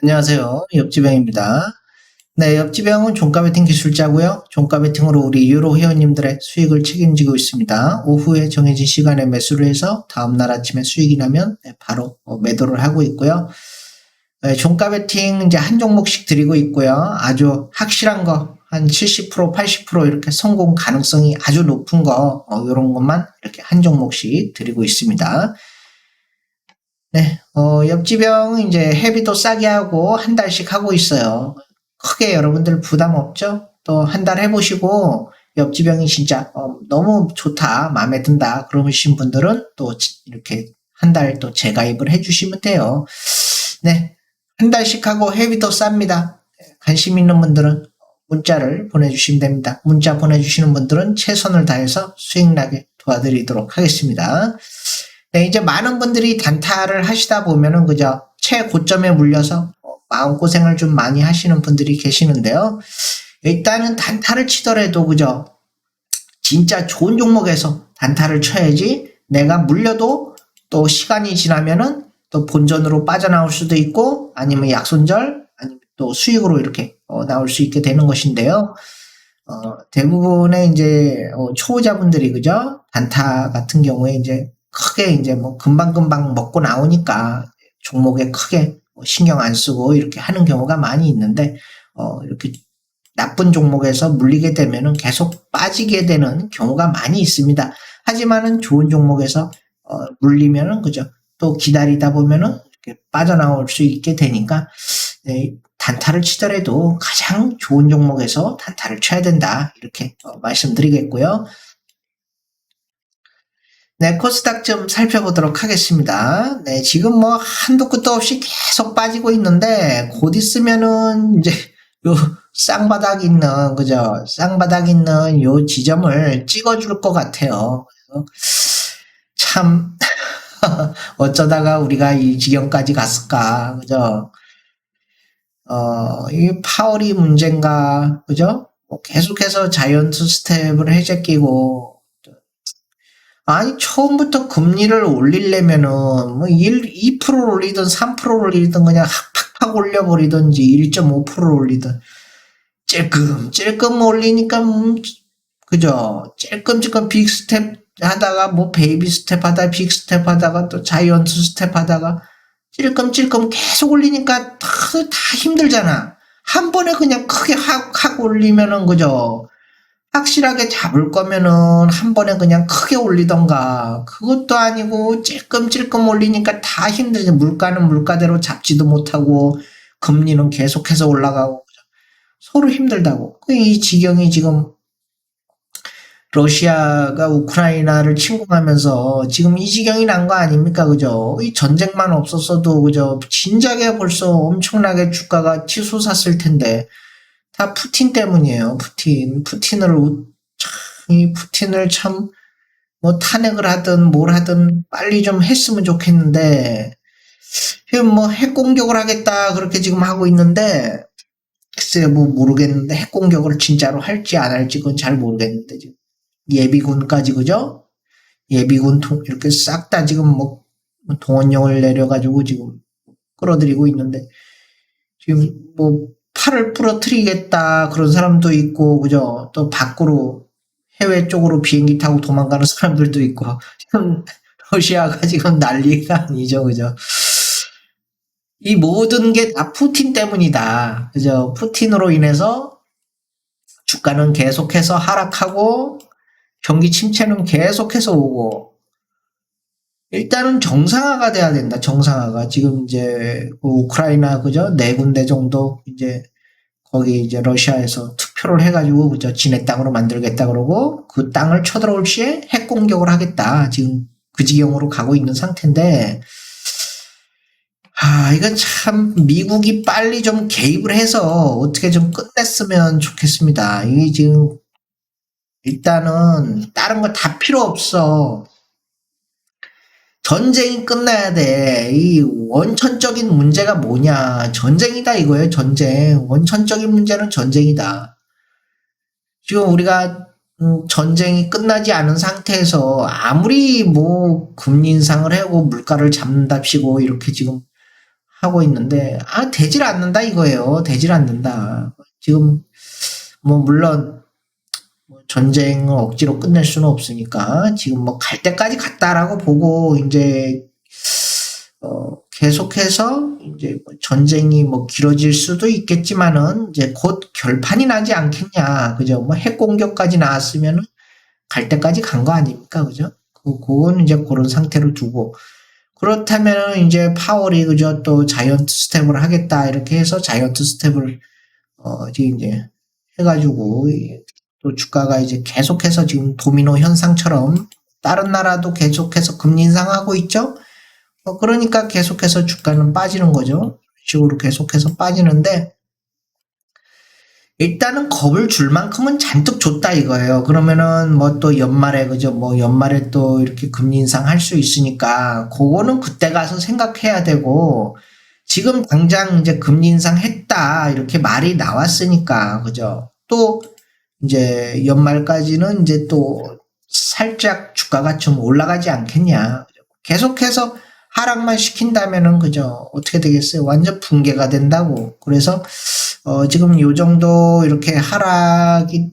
안녕하세요. 옆지병입니다. 네, 옆지병은 종가 베팅 기술자고요. 종가 베팅으로 우리 유로 회원님들의 수익을 책임지고 있습니다. 오후에 정해진 시간에 매수를 해서 다음날 아침에 수익이 나면 네, 바로 어, 매도를 하고 있고요. 네, 종가 베팅 이제 한 종목씩 드리고 있고요. 아주 확실한 거, 한 70%, 80% 이렇게 성공 가능성이 아주 높은 거, 어, 이런 것만 이렇게 한 종목씩 드리고 있습니다. 네, 어, 옆지병 이제 회비도 싸게 하고 한 달씩 하고 있어요. 크게 여러분들 부담 없죠? 또 한 달 해보시고 옆지병이 진짜 어, 너무 좋다, 마음에 든다 그러신 분들은 또 이렇게 한 달 또 재가입을 해주시면 돼요. 네, 한 달씩 하고 회비도 쌉니다. 관심 있는 분들은 문자를 보내주시면 됩니다. 문자 보내주시는 분들은 최선을 다해서 수익 나게 도와드리도록 하겠습니다. 네, 이제 많은 분들이 단타를 하시다 보면은 그저 최고점에 물려서 어, 마음고생을 좀 많이 하시는 분들이 계시는데요. 일단은 단타를 치더라도 그저 진짜 좋은 종목에서 단타를 쳐야지 내가 물려도 또 시간이 지나면은 또 본전으로 빠져나올 수도 있고 아니면 약손절 아니면 또 수익으로 이렇게 어, 나올 수 있게 되는 것인데요. 어, 대부분의 이제 어, 초보자분들이 그죠 단타 같은 경우에 이제 크게 이제 뭐 금방금방 먹고 나오니까 종목에 크게 뭐 신경 안 쓰고 이렇게 하는 경우가 많이 있는데 어 이렇게 나쁜 종목에서 물리게 되면은 계속 빠지게 되는 경우가 많이 있습니다. 하지만은 좋은 종목에서 어 물리면은 그죠 또 기다리다 보면은 이렇게 빠져나올 수 있게 되니까 네, 단타를 치더라도 가장 좋은 종목에서 단타를 쳐야 된다 이렇게 어, 말씀드리겠고요. 네, 코스닥 좀 살펴보도록 하겠습니다. 네, 지금 뭐 한도 끝도 없이 계속 빠지고 있는데 곧 있으면은 이제 요 쌍바닥 있는 그죠? 쌍바닥 있는 요 지점을 찍어줄 것 같아요. 참 어쩌다가 우리가 이 지경까지 갔을까, 그죠? 어, 이 파월이 문제인가, 그죠? 뭐 계속해서 자이언트 스텝을 해제끼고 아니 처음부터 금리를 올리려면은 뭐 1, 2% 올리든 3% 올리든 그냥 팍팍 올려버리든지 1.5% 올리든. 찔끔 찔끔 올리니까 음, 그죠? 찔끔찔끔 빅 스텝 하다가 뭐 베이비 스텝 하다가 빅 스텝 하다가 또 자이언트 스텝 하다가 찔끔찔끔 계속 올리니까 다, 다 힘들잖아. 한 번에 그냥 크게 확, 확 올리면은 그죠 확실하게 잡을 거면은 한 번에 그냥 크게 올리던가. 그것도 아니고 찔끔찔끔 올리니까 다 힘들지. 물가는 물가대로 잡지도 못하고 금리는 계속해서 올라가고 서로 힘들다고. 그이 지경이 지금 러시아가 우크라이나를 침공하면서 지금 이 지경이 난 거 아닙니까? 그죠. 이 전쟁만 없었어도 그죠. 진작에 벌써 엄청나게 주가가 치솟았을 텐데 다 푸틴 때문이에요. 푸틴. 푸틴을, 참, 이 푸틴을 참, 뭐 탄핵을 하든 뭘 하든 빨리 좀 했으면 좋겠는데, 지금 뭐 핵공격을 하겠다 그렇게 지금 하고 있는데, 글쎄 뭐 모르겠는데 핵공격을 진짜로 할지 안 할지 그건 잘 모르겠는데 지금 예비군까지 그죠? 예비군 통, 이렇게 싹 다 지금 뭐 동원령을 내려가지고 지금 끌어들이고 있는데 지금 뭐 팔을 부러뜨리겠다 그런 사람도 있고 그죠? 또 밖으로 해외 쪽으로 비행기 타고 도망가는 사람들도 있고 지금 러시아가 지금 난리가 아니죠 그죠? 이 모든 게 다 푸틴 때문이다 그죠? 푸틴으로 인해서 주가는 계속해서 하락하고 경기 침체는 계속해서 오고 일단은 정상화가 돼야 된다. 정상화가. 지금 이제 그 우크라이나 그죠? 네 군데 정도 이제 거기 이제 러시아에서 투표를 해가지고 그죠 지네 땅으로 만들겠다 그러고 그 땅을 쳐들어올 시에 핵 공격을 하겠다. 지금 그 지경으로 가고 있는 상태인데 아 이건 참 미국이 빨리 좀 개입을 해서 어떻게 좀 끝냈으면 좋겠습니다. 이게 지금 일단은 다른 거 다 필요 없어. 전쟁이 끝나야 돼. 이 원천적인 문제가 뭐냐. 전쟁이다 이거예요, 전쟁. 원천적인 문제는 전쟁이다. 지금 우리가 음, 전쟁이 끝나지 않은 상태에서 아무리 뭐 금리 인상을 하고 물가를 잡는답시고 이렇게 지금 하고 있는데 아 되질 않는다 이거예요. 되질 않는다. 지금 뭐 물론 뭐 전쟁을 억지로 끝낼 수는 없으니까 지금 뭐 갈 때까지 갔다라고 보고 이제 어 계속해서 이제 뭐 전쟁이 뭐 길어질 수도 있겠지만은 이제 곧 결판이 나지 않겠냐. 그죠? 뭐 핵 공격까지 나왔으면은 갈 때까지 간 거 아닙니까? 그죠? 그 그건 이제 그런 상태로 두고. 그렇다면 이제 파월이 그죠 또 자이언트 스텝을 하겠다 이렇게 해서 자이언트 스텝을 어 이제 해가지고 이- 또 주가가 이제 계속해서 지금 도미노 현상처럼 다른 나라도 계속해서 금리 인상하고 있죠. 어, 그러니까 계속해서 주가는 빠지는 거죠. 식으로 계속해서 빠지는데 일단은 겁을 줄 만큼은 잔뜩 줬다 이거예요. 그러면은 뭐 또 연말에 그죠? 뭐 연말에 또 이렇게 금리 인상 할 수 있으니까 그거는 그때 가서 생각해야 되고 지금 당장 이제 금리 인상 했다 이렇게 말이 나왔으니까 그죠? 또 이제 연말까지는 이제 또 살짝 주가가 좀 올라가지 않겠냐. 계속해서 하락만 시킨다면은 그죠? 어떻게 되겠어요? 완전 붕괴가 된다고. 그래서 어, 지금 요 정도 이렇게 하락이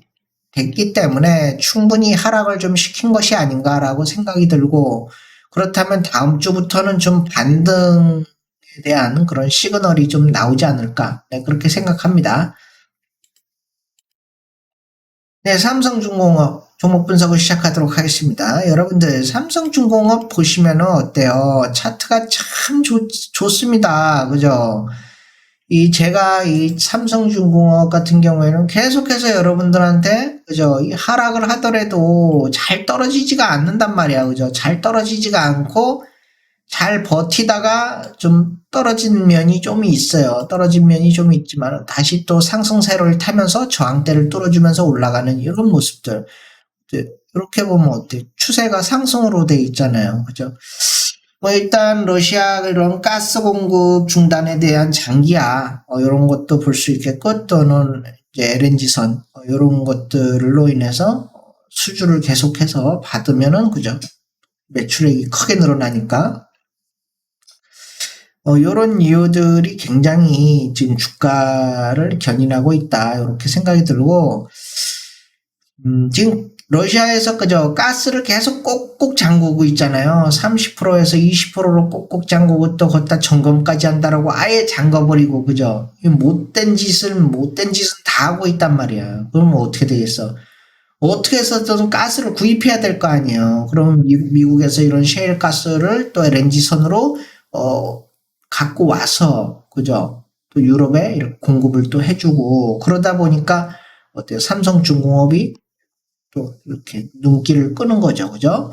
됐기 때문에 충분히 하락을 좀 시킨 것이 아닌가라고 생각이 들고 그렇다면 다음 주부터는 좀 반등에 대한 그런 시그널이 좀 나오지 않을까 네, 그렇게 생각합니다. 네, 삼성중공업 종목 분석을 시작하도록 하겠습니다. 여러분들 삼성중공업 보시면은 어때요? 차트가 참 좋, 좋습니다. 그죠? 이 제가 이 삼성중공업 같은 경우에는 계속해서 여러분들한테 그죠 이 하락을 하더라도 잘 떨어지지가 않는단 말이야 그죠 잘 떨어지지가 않고 잘 버티다가 좀 떨어진 면이 좀 있어요. 떨어진 면이 좀 있지만 다시 또 상승세를 타면서 저항대를 뚫어주면서 올라가는 이런 모습들. 이렇게 보면 어때 추세가 상승으로 돼 있잖아요. 그죠? 뭐 일단 러시아 이런 가스 공급 중단에 대한 장기화 어, 이런 것도 볼 수 있겠고 또는 이제 LNG선 어, 이런 것들로 인해서 수주를 계속해서 받으면은 그죠? 매출액이 크게 늘어나니까 어, 이런 이유들이 굉장히 지금 주가를 견인하고 있다 이렇게 생각이 들고 음, 지금 러시아에서 그저 가스를 계속 꼭꼭 잠그고 있잖아요. 30%에서 20%로 꼭꼭 잠그고 또 거기다 점검까지 한다라고 아예 잠궈버리고 그죠? 이 못된 짓을 못된 짓은 다 하고 있단 말이야. 그러면 어떻게 되겠어? 어떻게 해서든 가스를 구입해야 될 거 아니에요. 그럼 미, 국에서 이런 셰일 가스를 또 LNG 선으로 어 갖고 와서 그죠? 또 유럽에 이렇게 공급을 또 해주고 그러다 보니까 어때요? 삼성중공업이 또 이렇게 눈길을 끄는 거죠. 그죠?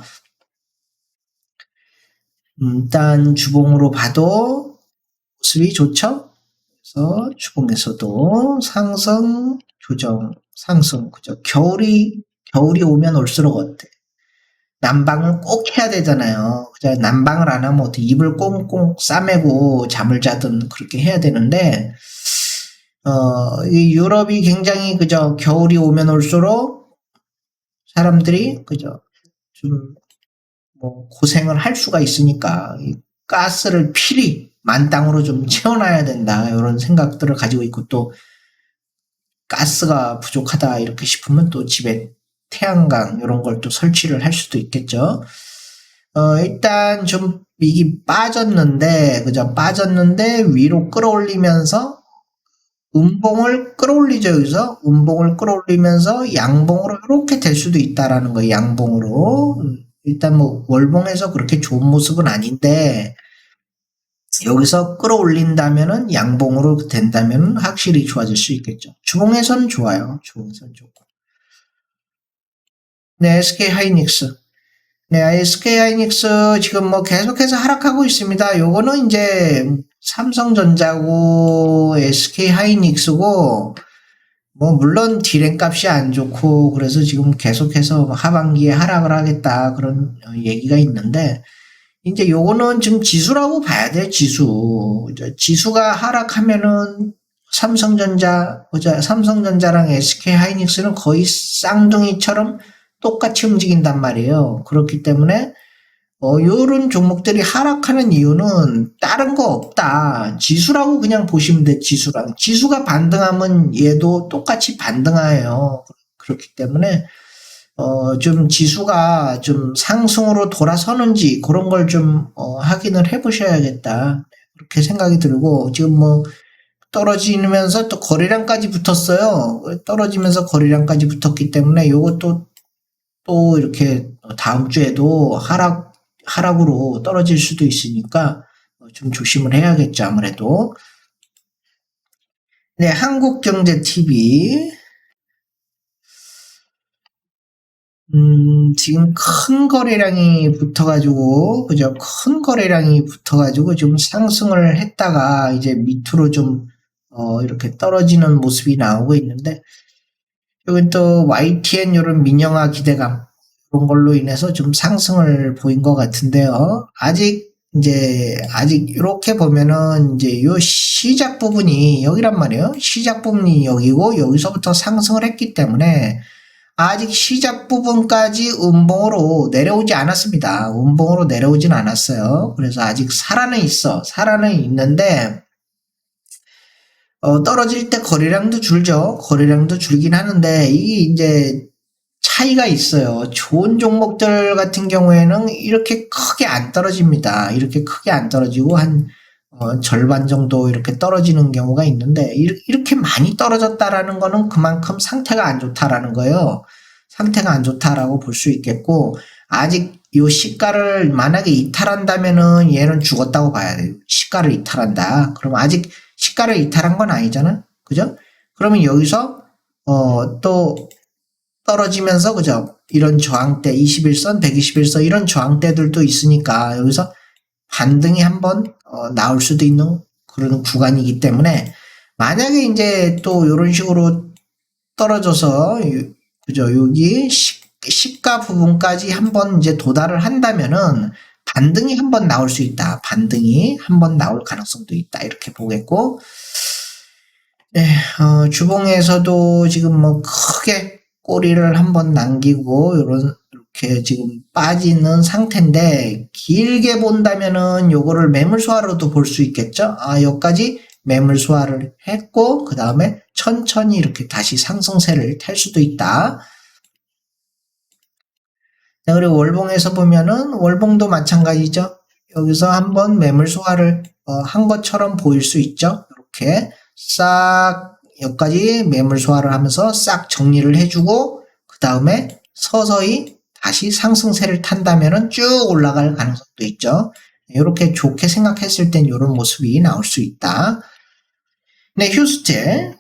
음, 일단 주봉으로 봐도 모습이 좋죠? 그래서 주봉에서도 상승, 조정, 상승, 그죠? 겨울이, 겨울이 오면 올수록 어때? 난방을 꼭 해야 되잖아요. 난방을 안 하면 어떻게 이불 꽁꽁 싸매고 잠을 자든 그렇게 해야 되는데, 어, 이 유럽이 굉장히 그죠? 겨울이 오면 올수록 사람들이 그죠? 좀뭐 고생을 할 수가 있으니까 이 가스를 필히 만땅으로 좀 채워놔야 된다 이런 생각들을 가지고 있고 또 가스가 부족하다 이렇게 싶으면 또 집에 태양광 이런 걸 또 설치를 할 수도 있겠죠. 어 일단 좀 이게 빠졌는데 그죠? 빠졌는데 위로 끌어올리면서 음봉을 끌어올리죠 여기서? 음봉을 끌어올리면서 양봉으로 이렇게 될 수도 있다라는 거예요 양봉으로. 음, 일단 뭐 월봉에서 그렇게 좋은 모습은 아닌데 여기서 끌어올린다면은 양봉으로 된다면 확실히 좋아질 수 있겠죠. 주봉에서는 좋아요. 주봉에서는 좋고 네 SK 하이닉스. 네 SK 하이닉스 지금 뭐 계속해서 하락하고 있습니다. 요거는 이제 삼성전자고 SK 하이닉스고 뭐 물론 디램 값이 안 좋고 그래서 지금 계속해서 하반기에 하락을 하겠다 그런 어, 얘기가 있는데 이제 요거는 지금 지수라고 봐야 돼 지수. 지수가 하락하면은 삼성전자 삼성전자랑 SK 하이닉스는 거의 쌍둥이처럼 똑같이 움직인단 말이에요 그렇기 때문에 어, 요런 종목들이 하락하는 이유는 다른 거 없다. 지수라고 그냥 보시면 돼, 지수랑. 지수가 반등하면 얘도 똑같이 반등해요. 그렇기 때문에, 어, 좀 지수가 좀 상승으로 돌아서는지 그런 걸 좀, 어, 확인을 해 보셔야겠다. 그렇게 생각이 들고, 지금 뭐, 떨어지면서 또 거래량까지 붙었어요. 떨어지면서 거래량까지 붙었기 때문에 요것도 또 이렇게 다음 주에도 하락, 하락으로 떨어질 수도 있으니까 좀 조심을 해야겠죠, 아무래도. 네, 한국경제TV. 음, 지금 큰 거래량이 붙어가지고, 그죠? 큰 거래량이 붙어가지고 좀 상승을 했다가 이제 밑으로 좀, 어, 이렇게 떨어지는 모습이 나오고 있는데, 여기 또 YTN 이런 민영화 기대감, 그런 걸로 인해서 좀 상승을 보인 것 같은데요. 아직 이제 아직 이렇게 보면은 이제 요 시작 부분이 여기란 말이에요. 시작 부분이 여기고 여기서부터 상승을 했기 때문에 아직 시작 부분까지 음봉으로 내려오지 않았습니다. 음봉으로 내려오진 않았어요. 그래서 아직 살아는 있어. 살아는 있는데 어, 떨어질 때 거래량도 줄죠. 거래량도 줄긴 하는데 이게 이제 차이가 있어요. 좋은 종목들 같은 경우에는 이렇게 크게 안 떨어집니다. 이렇게 크게 안 떨어지고 한 어, 절반 정도 이렇게 떨어지는 경우가 있는데 이렇게 많이 떨어졌다라는 거는 그만큼 상태가 안 좋다라는 거예요. 상태가 안 좋다라고 볼 수 있겠고 아직 요 시가를 만약에 이탈한다면은 얘는 죽었다고 봐야 돼요. 시가를 이탈한다. 그럼 아직 시가를 이탈한 건 아니잖아. 그죠? 그러면 여기서 어 또 떨어지면서 그죠? 이런 저항대 21선, 121선 이런 저항대들도 있으니까 여기서 반등이 한번 어, 나올 수도 있는 그런 구간이기 때문에 만약에 이제 또 이런 식으로 떨어져서 그죠? 여기 시, 시가 부분까지 한번 이제 도달을 한다면은 반등이 한 번 나올 수 있다. 반등이 한 번 나올 가능성도 있다. 이렇게 보겠고, 네, 어, 주봉에서도 지금 뭐 크게 꼬리를 한 번 남기고 요런 이렇게 지금 빠지는 상태인데 길게 본다면은 요거를 매물 소화로도 볼 수 있겠죠. 아 여기까지 매물 소화를 했고 그 다음에 천천히 이렇게 다시 상승세를 탈 수도 있다. 자, 그리고 월봉에서 보면은 월봉도 마찬가지죠. 여기서 한번 매물 소화를 어, 한 것처럼 보일 수 있죠. 이렇게 싹 여기까지 매물 소화를 하면서 싹 정리를 해주고 그 다음에 서서히 다시 상승세를 탄다면 쭉 올라갈 가능성도 있죠. 이렇게 좋게 생각했을 땐 이런 모습이 나올 수 있다. 네, 휴스텔.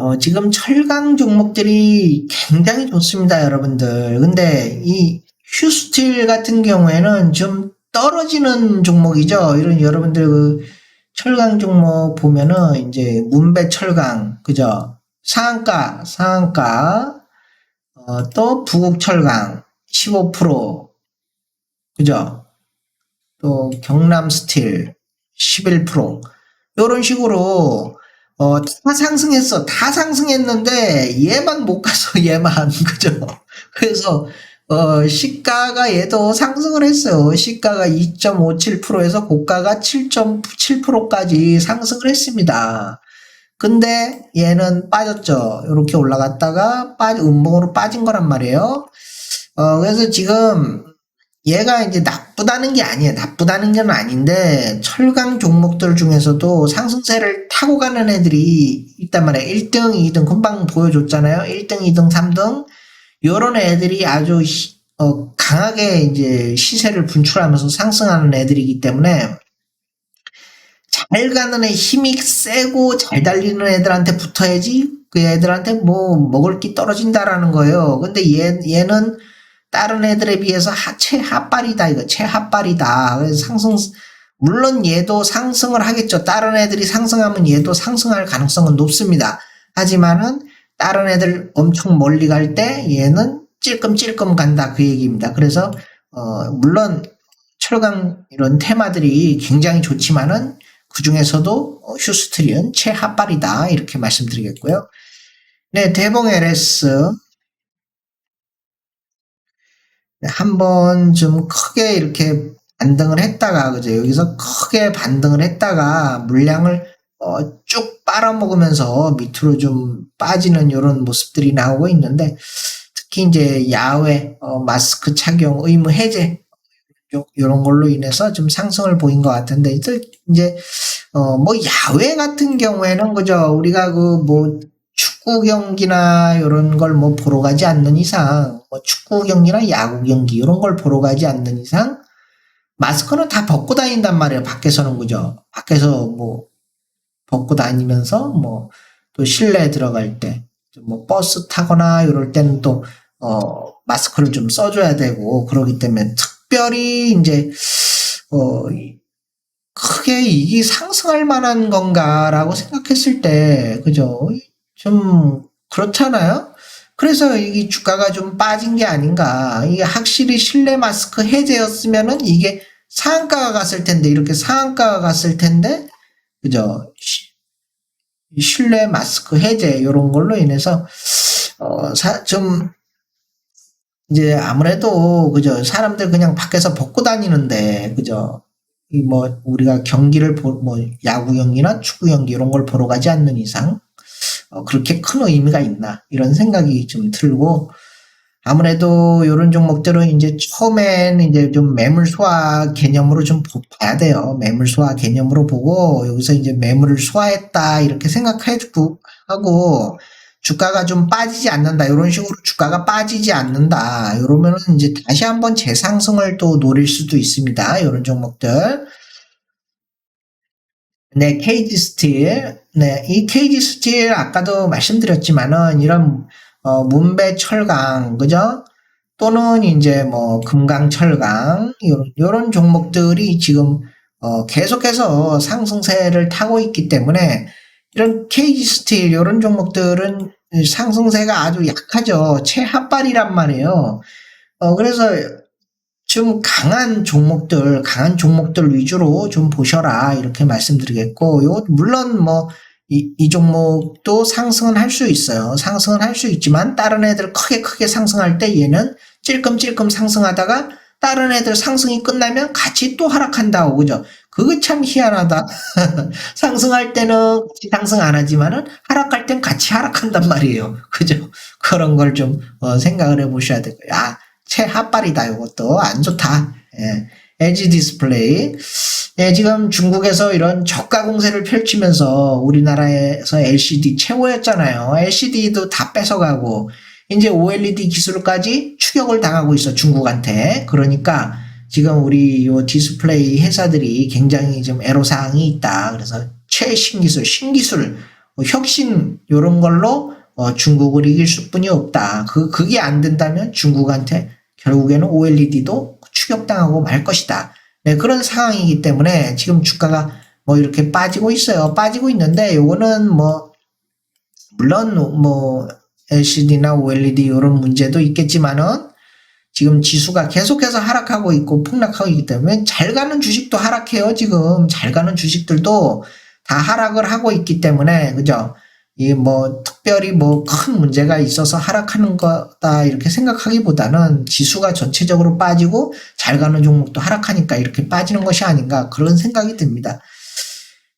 어, 지금 철강 종목들이 굉장히 좋습니다, 여러분들. 근데 이 휴스틸 같은 경우에는 좀 떨어지는 종목이죠. 이런 여러분들 그 철강 종목 보면은 이제 문배 철강 그죠? 상한가 상한가 어, 또 부국 철강 15% 그죠? 또 경남 스틸 11% 이런 식으로 어, 다 상승했어. 다 상승했는데 얘만 못 가서 얘만 그죠? 그래서 어, 시가가 얘도 상승을 했어요. 시가가 2.57%에서 고가가 7.7%까지 상승을 했습니다. 근데 얘는 빠졌죠. 이렇게 올라갔다가 빠, 음봉으로 빠진 거란 말이에요. 어, 그래서 지금 얘가 이제 나쁘다는 게 아니에요. 나쁘다는 건 아닌데 철강 종목들 중에서도 상승세를 타고 가는 애들이 있단 말이에요. 1등, 2등 금방 보여줬잖아요. 1등, 2등, 3등 요런 애들이 아주 어, 강하게 이제 시세를 분출하면서 상승하는 애들이기 때문에 잘 가는 애 힘이 세고 잘 달리는 애들한테 붙어야지 그 애들한테 뭐 먹을 게 떨어진다라는 거예요. 근데 얘, 얘는 다른 애들에 비해서 하, 최하빨이다 이거. 그래서 상승 물론 얘도 상승을 하겠죠. 다른 애들이 상승하면 얘도 상승할 가능성은 높습니다. 하지만은 다른 애들 엄청 멀리 갈 때 얘는 찔끔찔끔 간다 그 얘기입니다. 그래서 어 물론 철강 이런 테마들이 굉장히 좋지만은 그 중에서도 휴스트리은 최하빨이다 이렇게 말씀드리겠고요. 네, 대봉 LS 한 번 좀 크게 이렇게 반등을 했다가 그죠? 여기서 크게 반등을 했다가 물량을 어, 쭉 빨아먹으면서 밑으로 좀 빠지는 이런 모습들이 나오고 있는데 특히 이제 야외 어, 마스크 착용 의무 해제 이런 걸로 인해서 좀 상승을 보인 것 같은데 이제 어 뭐 야외 같은 경우에는 그죠? 우리가 그 뭐 축구 경기나 이런 걸 뭐 보러 가지 않는 이상 뭐 축구 경기나 야구 경기 이런 걸 보러 가지 않는 이상 마스크는 다 벗고 다닌단 말이에요 밖에서는 그죠? 밖에서 뭐 벗고 다니면서 뭐 또 실내에 들어갈 때 뭐 버스 타거나 이럴 때는 또 어, 마스크를 좀 써줘야 되고 그러기 때문에 특별히 이제 어, 크게 이게 상승할 만한 건가라고 생각했을 때 그죠 좀 그렇잖아요. 그래서 이게 주가가 좀 빠진 게 아닌가. 이게 확실히 실내 마스크 해제였으면은 이게 상한가가 갔을 텐데 이렇게 상한가가 갔을 텐데 그죠 실내 마스크 해제 이런 걸로 인해서 어좀 이제 아무래도 그죠 사람들 그냥 밖에서 벗고 다니는데 그죠 이 뭐 우리가 경기를 보, 뭐 야구 경기나 축구 경기 이런 걸 보러 가지 않는 이상 어, 그렇게 큰 의미가 있나 이런 생각이 좀 들고 아무래도 이런 종목들은 이제 처음엔 이제 좀 매물 소화 개념으로 좀 봐야 돼요. 매물 소화 개념으로 보고 여기서 이제 매물을 소화했다 이렇게 생각해주고 하고 주가가 좀 빠지지 않는다. 이런 식으로 주가가 빠지지 않는다. 이러면은 이제 다시 한번 재상승을 또 노릴 수도 있습니다. 이런 종목들. 네, 케이지 스틸. 네, 이 케이지 스틸 아까도 말씀드렸지만은 이런 어, 문배 철강, 그죠? 또는 이제 뭐 금강 철강 이런, 이런 종목들이 지금 어, 계속해서 상승세를 타고 있기 때문에 이런 케이지 스틸 이런 종목들은 상승세가 아주 약하죠. 최하발이란 말이에요. 어, 그래서 좀 강한 종목들, 강한 종목들 위주로 좀 보셔라. 이렇게 말씀드리겠고, 요, 물론 뭐, 이, 이 종목도 상승은 할 수 있어요. 상승은 할 수 있지만, 다른 애들 크게 크게 상승할 때 얘는 찔끔찔끔 상승하다가, 다른 애들 상승이 끝나면 같이 또 하락한다고, 그죠? 그거 참 희한하다. 상승할 때는 상승 안 하지만은 하락할 땐 같이 하락한단 말이에요. 그죠? 그런 걸 좀 어, 생각을 해 보셔야 되고요. 아, 최하빨이다. 이것도 안 좋다. 예. LG 디스플레이. 예, 지금 중국에서 이런 저가 공세를 펼치면서 우리나라에서 LCD 최고였잖아요. LCD도 다 뺏어가고 이제 OLED 기술까지 추격을 당하고 있어 중국한테. 그러니까 지금 우리 요 디스플레이 회사들이 굉장히 좀 애로사항이 있다. 그래서 최신 기술, 신기술, 뭐 혁신 요런 걸로 어, 중국을 이길 수 뿐이 없다. 그 그게 안 된다면 중국한테 결국에는 OLED도 추격당하고 말 것이다. 네, 그런 상황이기 때문에 지금 주가가 뭐 이렇게 빠지고 있어요. 빠지고 있는데 요거는 뭐 물론 뭐 LCD나 OLED 이런 문제도 있겠지만은 지금 지수가 계속해서 하락하고 있고 폭락하고 있기 때문에 잘 가는 주식도 하락해요. 지금 잘 가는 주식들도 다 하락을 하고 있기 때문에 그죠? 이 뭐 특별히 뭐 큰 문제가 있어서 하락하는 거다 이렇게 생각하기보다는 지수가 전체적으로 빠지고 잘 가는 종목도 하락하니까 이렇게 빠지는 것이 아닌가 그런 생각이 듭니다.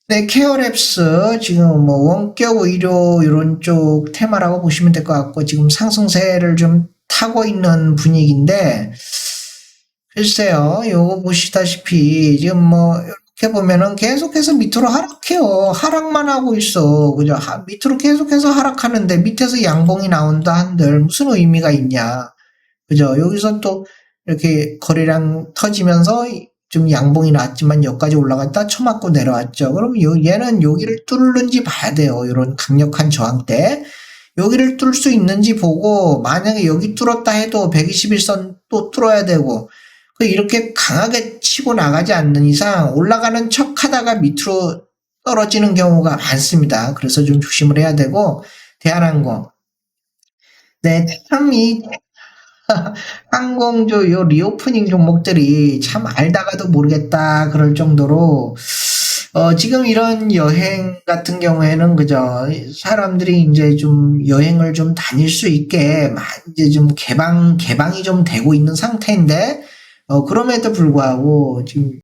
네, 케어랩스 지금 뭐 원격 의료 이런 쪽 테마라고 보시면 될 것 같고 지금 상승세를 좀 타고 있는 분위기인데 글쎄요 요거 보시다시피 지금 뭐 이렇게 보면은 계속해서 밑으로 하락해요 하락만 하고 있어 그죠 하, 밑으로 계속해서 하락하는데 밑에서 양봉이 나온다 한들 무슨 의미가 있냐 그죠 여기서 또 이렇게 거래량 터지면서 좀 양봉이 나왔지만 여기까지 올라갔다 쳐맞고 내려왔죠. 그럼 얘는 여기를 뚫는지 봐야 돼요. 이런 강력한 저항 때. 여기를 뚫을 수 있는지 보고 만약에 여기 뚫었다 해도 121선 또 뚫어야 되고 그 그 이렇게 강하게 치고 나가지 않는 이상 올라가는 척 하다가 밑으로 떨어지는 경우가 많습니다. 그래서 좀 조심을 해야 되고, 대한항공. 네, 참, 이, 항공주 요 리오프닝 종목들이 참 알다가도 모르겠다 그럴 정도로 어 지금 이런 여행 같은 경우에는 그죠 사람들이 이제 좀 여행을 좀 다닐 수 있게 이제 좀 개방 개방이 좀 되고 있는 상태인데 어, 그럼에도 불구하고 지금